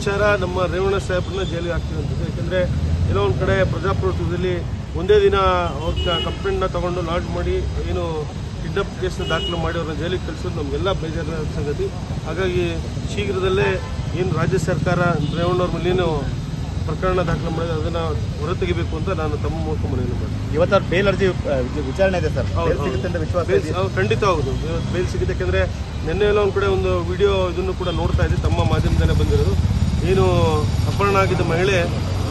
ವಿಚಾರ ನಮ್ಮ ರೇವಣ್ಣ ಸಾಹೇಬ್ರನ್ನ ಜೈಲಿಗೆ ಹಾಕ್ತಿರುವಂಥದ್ದು ಯಾಕಂದರೆ ಎಲ್ಲೋ ಒಂದು ಕಡೆ ಪ್ರಜಾಪ್ರಭುತ್ವದಲ್ಲಿ ಒಂದೇ ದಿನ ಅವ್ರ ಕಂಪ್ಲೇಂಟ್ನ ತೊಗೊಂಡು ಲಾಡ್ ಮಾಡಿ ಏನು ಕಿಡ್ನಪ್ ಕೇಸ್ನ ದಾಖಲು ಮಾಡಿ ಅವ್ರನ್ನ ಜೈಲಿಗೆ ಕಳಿಸೋದು ನಮಗೆಲ್ಲ ಬೇಜಾರಿನ ಸಂಗತಿ. ಹಾಗಾಗಿ ಶೀಘ್ರದಲ್ಲೇ ಏನು ರಾಜ್ಯ ಸರ್ಕಾರ ರೇವಣ್ಣವ್ರ ಮೇಲೆ ಏನು ಪ್ರಕರಣ ದಾಖಲು ಮಾಡಿದ್ರೆ ಅದನ್ನು ಹೊರತೆಗಿಬೇಕು ಅಂತ ನಾನು ತಮ್ಮ ಮೂಲಕ ಮನವಿ ಮಾಡ್ತೀನಿ. ಇವತ್ತು ಅವ್ರ ಬೇಲ್ ಅರ್ಜಿ ವಿಚಾರಣೆ ಇದೆ ಸರ್. ಅಂತ ವಿಶ್ವಾಸ ಖಂಡಿತ ಹೌದು. ಇವತ್ತು ಬೇಲ್ ಸಿಗುತ್ತೆ. ಯಾಕೆಂದರೆ ನಿನ್ನೆ ಎಲ್ಲ ಒಂದು ಕಡೆ ಒಂದು ವಿಡಿಯೋ ಇದನ್ನು ಕೂಡ ನೋಡ್ತಾ ಇದ್ದೆ. ತಮ್ಮ ಮಾಧ್ಯಮದಲ್ಲೇ ಬಂದಿರೋದು. ಏನು ಅಪಹರಣ ಆಗಿದ್ದ ಮಹಿಳೆ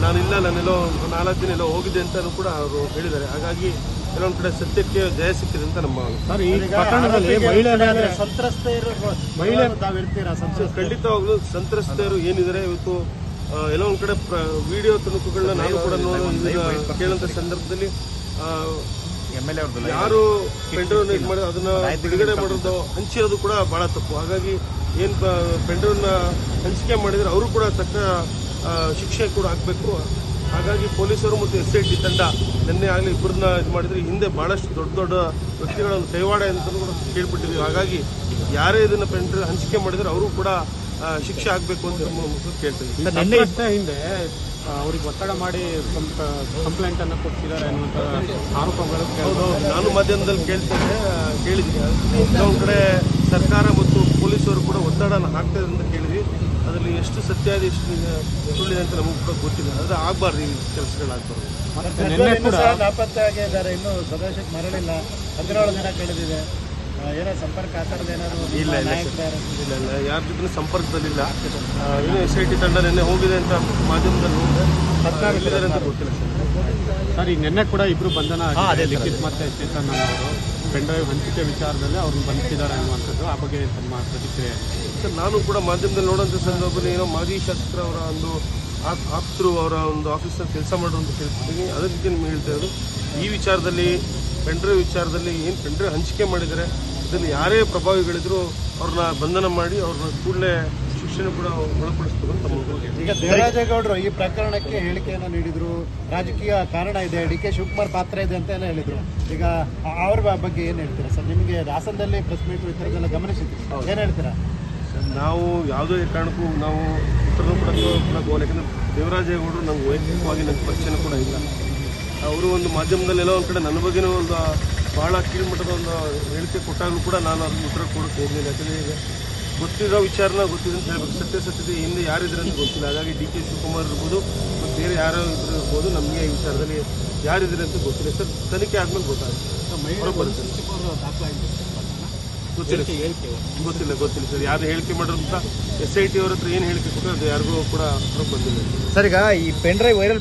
ನಾನಿಲ್ಲ ನಾನೆಲ್ಲೋ ಒಂದು ನಾಲ್ಕು ದಿನ ಎಲ್ಲೋ ಹೋಗಿದೆ ಅಂತ ಕೂಡ ಅವರು ಹೇಳಿದ್ದಾರೆ ಹಾಗಾಗಿ ಕೆಲವೊಂದು ಕಡೆ ಸತ್ಯಕ್ಕೆ ಜಯ ಸಿಕ್ಕಿದೆ ಅಂತ ನಮ್ಮ. ಸರ್ ಈ ಪ್ರಕರಣದಲ್ಲಿ ಮಹಿಳೆ ಸಂತ್ರಸ್ತೆಯರು ಮಹಿಳೆ ಖಂಡಿತವಾಗ್ಲೂ ಸಂತ್ರಸ್ತೆಯರು ಏನಿದ್ದಾರೆ ಇವತ್ತು ಕೆಲವೊಂದು ಎಲ್ಲೋ ಒಂದು ಕಡೆ ವಿಡಿಯೋ ತುಣುಕುಗಳನ್ನ ನಾನು ಕೂಡ ನೋಡಿ ಕೇಳಂತ ಸಂದರ್ಭದಲ್ಲಿ ಆ, ಎಂ ಎಲ್ ಎ ಅವ್ರದ್ದು ಯಾರು ಪೆಂಡ್ರವ್ನ ಇದು ಮಾಡಿ ಅದನ್ನ ಬಿಡುಗಡೆ ಮಾಡೋದು ಹಂಚಿರೋದು ಕೂಡ ಬಹಳ ತಪ್ಪು. ಹಾಗಾಗಿ ಏನು ಪೆಂಡ್ರವ್ನ ಹಂಚಿಕೆ ಮಾಡಿದ್ರೆ ಅವರು ಕೂಡ ತಕ್ಕ ಶಿಕ್ಷೆ ಕೂಡ ಆಗಬೇಕು. ಹಾಗಾಗಿ ಪೊಲೀಸರು ಮತ್ತು ಎಸ್ ಐ ಟಿ ತಂಡ ನಿನ್ನೆ ಆಗಲಿ ಇಬ್ಬರನ್ನ ಇದು ಮಾಡಿದ್ರೆ ಹಿಂದೆ ಬಹಳಷ್ಟು ದೊಡ್ಡ ದೊಡ್ಡ ವ್ಯಕ್ತಿಗಳನ್ನು ಕೈವಾಡ ಅಂತ ಕೂಡ ಕೇಳ್ಬಿಟ್ಟಿದ್ದೀವಿ ಹಾಗಾಗಿ ಯಾರೇ ಇದನ್ನ ಪೆಂಡ್ರ ಹಂಚಿಕೆ ಮಾಡಿದ್ರೆ ಅವರು ಕೂಡ ಶಿಕ್ಷೆ ಆಗಬೇಕು ಅಂತ ಕೇಳ್ತೀನಿ. ಕೇಳ್ತೀವಿ ನಿನ್ನೆ ಹಿಂದೆ ಅವ್ರಿಗೆ ಒತ್ತಡ ಮಾಡಿ ಕಂಪ್ಲೇಂಟ್ ಅನ್ನು ಕೊಡ್ತಿದ್ದಾರೆ ಅನ್ನುವಂಥ ಆರೋಪಗಳು ನಾನು ಮಾಧ್ಯಮದಲ್ಲಿ ಕೇಳ್ತೇನೆ ಕೇಳಿದ್ದೀನಿ. ಕೆಲವೊಂದು ಕಡೆ ಸರ್ಕಾರ ಮತ್ತು ಪೊಲೀಸರು ಕೂಡ ಒತ್ತಡನ ಹಾಕ್ತಾರೆ ಅಂತ ಕೇಳಿದ್ವಿ. ಅದರಲ್ಲಿ ಎಷ್ಟು ಸತ್ಯ ಇದೆ ಎಷ್ಟು ಸುಳ್ಳಿದೆ ಅಂತ ನಮಗೆ ಕೂಡ ಗೊತ್ತಿಲ್ಲ. ಆದರೆ ಆಗಬಾರ್ದು ಈ ಕೆಲಸಗಳಾಗ್ಬಾರ್ದು ಮತ್ತೆ ನಿನ್ನೆ ಕೂಡ ನಾಪತ್ತೆ ಆಗಿದ್ದಾರೆ ಇನ್ನೂ ಸ್ವದೇಶಕ್ಕೆ ಮರಳಿಲ್ಲ. ಹದಿನೇಳು ದಿನ ಕಳೆದಿದೆ. ಇಲ್ಲ ಇಲ್ಲ ಇಲ್ಲ ಇಲ್ಲ ಯಾರ ಜೊತೆ ಸಂಪರ್ಕದಲ್ಲಿಲ್ಲ ಏನು ಎಸ್ ಐ ಟಿ ತಂಡ ನಿನ್ನೆ ಹೋಗಿದೆ ಅಂತ ಮಾಧ್ಯಮದಲ್ಲಿ ಹದಿನಾರು ಎಲ್ಲಿದ್ದಾರೆ ಅಂತ ಗೊತ್ತಿಲ್ಲ ಸರ್. ಸರ್ ಈಗ ನಿನ್ನೆ ಕೂಡ ಇಬ್ರು ಬಂಧನ ಹಾ, ಅದೇ. ಲಿಖಿತ್ ಮತ್ತೆ ಚೇತನ್ ಅವರು ಪೆಂಡ್ರೈವ್ ಹಂಚಿಕೆ ವಿಚಾರದಲ್ಲಿ ಅವ್ರನ್ನ ಬಂಧಿಸಿದ್ದಾರೆ ಅನ್ನುವಂಥದ್ದು ಆ ಬಗ್ಗೆ ತಮ್ಮ ಪ್ರತಿಕ್ರಿಯೆ. ಸರ್ ನಾನು ಕೂಡ ಮಾಧ್ಯಮದಲ್ಲಿ ನೋಡೋಂಥ ಸಂದರ್ಭದಲ್ಲಿ ಏನೋ ಮಾಜಿ ಶಾಸಕರವರ ಒಂದು ಆಪ್- ಆಪ್ತರು ಅವರ ಒಂದು ಆಫೀಸಲ್ಲಿ ಕೆಲಸ ಮಾಡುವಂತ ಕೇಳ್ತಿದ್ದೀನಿ. ಅದಕ್ಕೆ ನಿಮ್ಗೆ ಹೇಳ್ತಾ ಇರೋದು ಈ ವಿಚಾರದಲ್ಲಿ ಪೆಂಡ್ರೆ ವಿಚಾರದಲ್ಲಿ ಏನು ಪೆಂಡ್ರೆ ಹಂಚಿಕೆ ಮಾಡಿದರೆ ಇದನ್ನು ಯಾರೇ ಪ್ರಭಾವಿಗಳಿದ್ರು ಅವ್ರನ್ನ ಬಂಧನ ಮಾಡಿ ಅವ್ರನ್ನ ಕೂಡಲೇ ಶಿಕ್ಷಣ ಕೂಡ ಒಳಪಡಿಸ್ತಾರೆ ಈಗ ದೇವರಾಜೇಗೌಡರು ಈ ಪ್ರಕರಣಕ್ಕೆ ಹೇಳಿಕೆಯನ್ನು ನೀಡಿದ್ರು. ರಾಜಕೀಯ ಕಾರಣ ಇದೆ. ಡಿ ಕೆ ಶಿವಕುಮಾರ್ ಪಾತ್ರ ಇದೆ ಅಂತ ಎಲ್ಲ ಹೇಳಿದ್ರು. ಈಗ ಅವ್ರ ಬಗ್ಗೆ ಏನು ಹೇಳ್ತೀರಾ ಸರ್? ನಿಮಗೆ ಹಾಸನದಲ್ಲಿ ಪ್ರೆಸ್ ಮೀಟ್ ಈ ಥರದ್ದೆಲ್ಲ ಏನ್ ಏನು ಹೇಳ್ತೀರಾ? ಸರ್, ನಾವು ಯಾವುದೇ ಕಾರಣಕ್ಕೂ ನಾವು ಉತ್ತರನೂ ಕೂಡ ಕೂಡ ಹೋಗಲ್ಲ ಯಾಕಂದ್ರೆ ದೇವರಾಜೇಗೌಡರು ನಂಗೆ ವೈಯಕ್ತಿಕವಾಗಿ ನನ್ನ ಪರಿಚಯ ಕೂಡ ಇಲ್ಲ. ಅವರು ಒಂದು ಮಾಧ್ಯಮದಲ್ಲಿ ಎಲ್ಲ ಒಂದು ಕಡೆ ನನ್ನ ಬಗ್ಗೆನೂ ಒಂದು ಭಾಳ ಕೀಳ್ಮಟ್ಟದ ಒಂದು ಹೇಳಿಕೆ ಕೊಟ್ಟಾಗಲೂ ಕೂಡ ನಾನು ಅದನ್ನು ಉತ್ತರ ಕೊಡೋಕ್ಕೆ ಹೋಗಲಿಲ್ಲ. ಯಾಕಂದರೆ ಈಗ ಗೊತ್ತಿರೋ ವಿಚಾರನ ಗೊತ್ತಿದೆ ಅಂತ ಹೇಳ್ಬೇಕು. ಸತ್ಯಾಸತ್ಯತೆ ಹಿಂದೆ ಯಾರಿದ್ರೆ ಅಂತ ಗೊತ್ತಿಲ್ಲ. ಹಾಗಾಗಿ ಡಿ ಕೆ ಶಿವಕುಮಾರ್ ಇರ್ಬೋದು ಮತ್ತು ಬೇರೆ ಯಾರೋ ಇದ್ರು ಇರ್ಬೋದು ನಮಗೆ ಈ ವಿಚಾರದಲ್ಲಿ ಯಾರಿದ್ರೆ ಅಂತ ಗೊತ್ತಿಲ್ಲ. ಸರ್ ತನಿಖೆ ಆದಮೇಲೆ ಗೊತ್ತಾಗುತ್ತೆ. ಗೊತ್ತಿಲ್ಲ ಸರ್. ಗೊತ್ತಿಲ್ಲ. ಗೊತ್ತಿಲ್ಲ ಸರ್. ಯಾರು ಹೇಳಿಕೆ ಮಾಡಿರೋಂಥ ಎಸ್ ಐ ಟಿ ಅವ್ರ ಹತ್ರ ಏನು ಹೇಳಿಕೆ ಕೊಟ್ಟರೆ ಅದು ಯಾರಿಗೂ ಕೂಡ ಹೊರಗೆ ಬಂದಿಲ್ಲ. ಸರ್ ಈಗ ಈ ಪೆನ್ ಡ್ರೈವ್ ವೈರಲ್